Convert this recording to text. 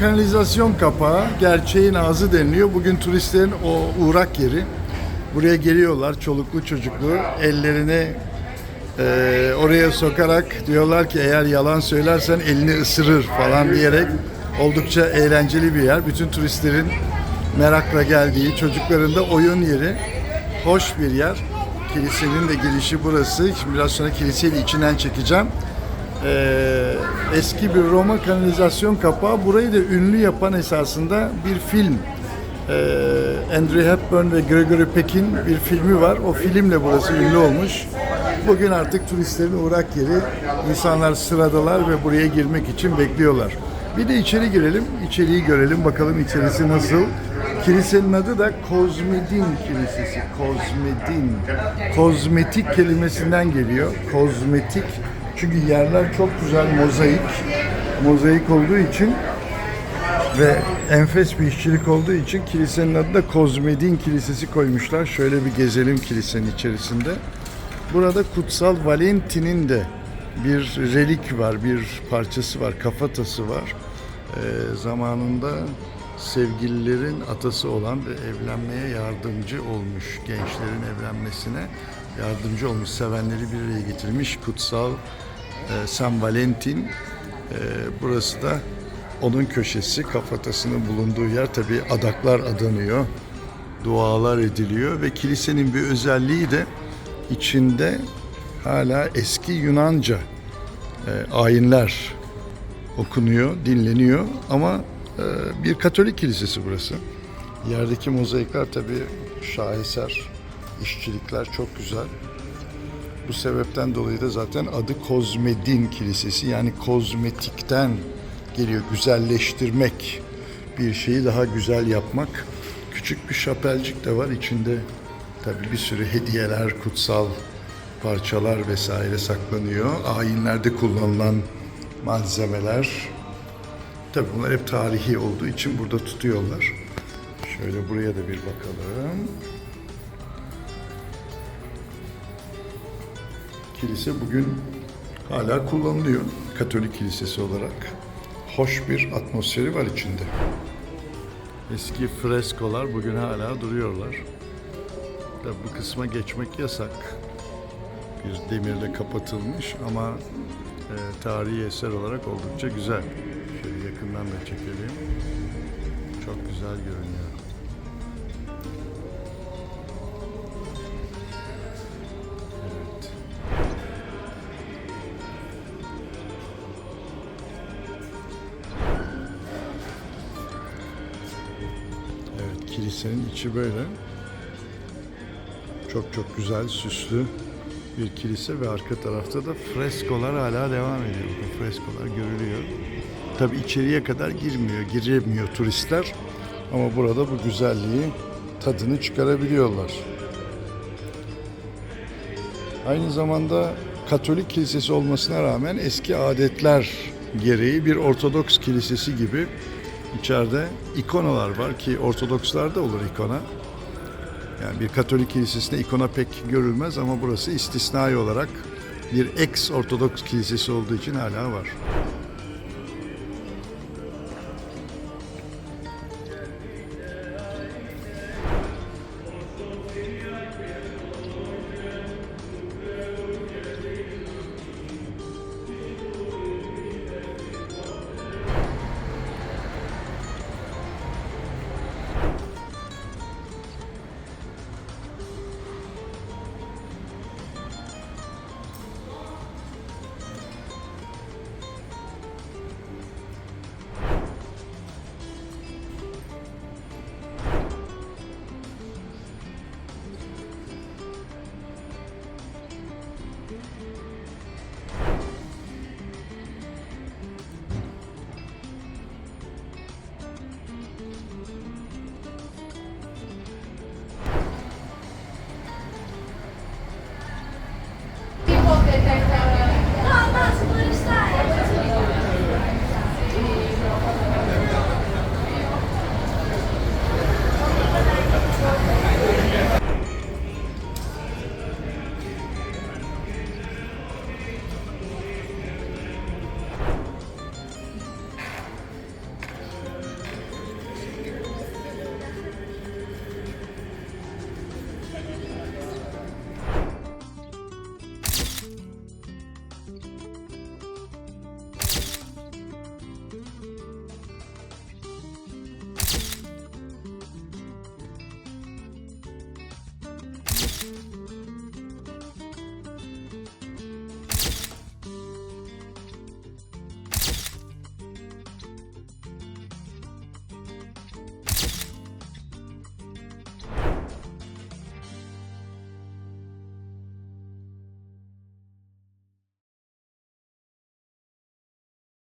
kanalizasyon kapağı, gerçeğin ağzı deniliyor. Bugün turistlerin o uğrak yeri. Buraya geliyorlar çoluklu çocuklu ellerini e, oraya sokarak diyorlar ki eğer yalan söylersen elini ısırır falan diyerek oldukça eğlenceli bir yer. Bütün turistlerin merakla geldiği, çocukların da oyun yeri. Hoş bir yer. Kilisenin de girişi burası. Şimdi biraz sonra kiliseyi de içinden çekeceğim. Ee, eski bir Roma kanalizasyon kapağı. Burayı da ünlü yapan esasında bir film. Ee, Andrew Hepburn ve Gregory Peck'in bir filmi var. O filmle burası ünlü olmuş. Bugün artık turistlerin uğrak yeri. İnsanlar sıradalar ve buraya girmek için bekliyorlar. Bir de içeri girelim, içeriği görelim. Bakalım içerisi nasıl. Kilisenin adı da Kozmedin Kilisesi. Kozmedin. Kozmetik kelimesinden geliyor. Kozmetik. Çünkü yerler çok güzel mozaik. Mozaik olduğu için ve enfes bir işçilik olduğu için kilisenin adı da Kozmedin Kilisesi koymuşlar. Şöyle bir gezelim kilisenin içerisinde. Burada Kutsal Valentin'in de bir relik var, bir parçası var, kafatası var. Ee, zamanında sevgililerin atası olan ve evlenmeye yardımcı olmuş, gençlerin evlenmesine yardımcı olmuş, sevenleri bir araya getirmiş Kutsal e, San Valentin. E, burası da onun köşesi, kafatasının bulunduğu yer tabi adaklar adanıyor, dualar ediliyor ve kilisenin bir özelliği de içinde hala eski Yunanca e, ayinler okunuyor, dinleniyor ama e, bir Katolik kilisesi burası. Yerdeki mozaikler tabi şaheser, işçilikler çok güzel. Bu sebepten dolayı da zaten adı Kozmedin Kilisesi yani kozmetikten geliyor. Güzelleştirmek, bir şeyi daha güzel yapmak. Küçük bir şapelcik de var içinde tabii bir sürü hediyeler, kutsal parçalar vesaire saklanıyor. Ayinlerde kullanılan malzemeler. Tabii bunlar hep tarihi olduğu için burada tutuyorlar. Şöyle buraya da bir bakalım. Kilise bugün hala kullanılıyor. Katolik kilisesi olarak. Hoş bir atmosferi var içinde. Eski freskolar bugün hala duruyorlar. Tabi bu kısma geçmek yasak. Bir demirle kapatılmış ama e, tarihi eser olarak oldukça güzel. Şöyle yakından da çekelim. Çok güzel görünüyor. Kilisenin içi böyle. Çok çok güzel, süslü bir kilise ve arka tarafta da freskolar hala devam ediyor. Bu freskolar görülüyor. Tabi içeriye kadar girmiyor, giremiyor turistler. Ama burada bu güzelliği tadını çıkarabiliyorlar. Aynı zamanda Katolik kilisesi olmasına rağmen eski adetler gereği bir Ortodoks kilisesi gibi içeride ikonalar var ki Ortodokslarda olur ikona. Yani bir Katolik kilisesinde ikona pek görülmez ama burası istisnai olarak bir ex Ortodoks kilisesi olduğu için hala var. qualquer técnico.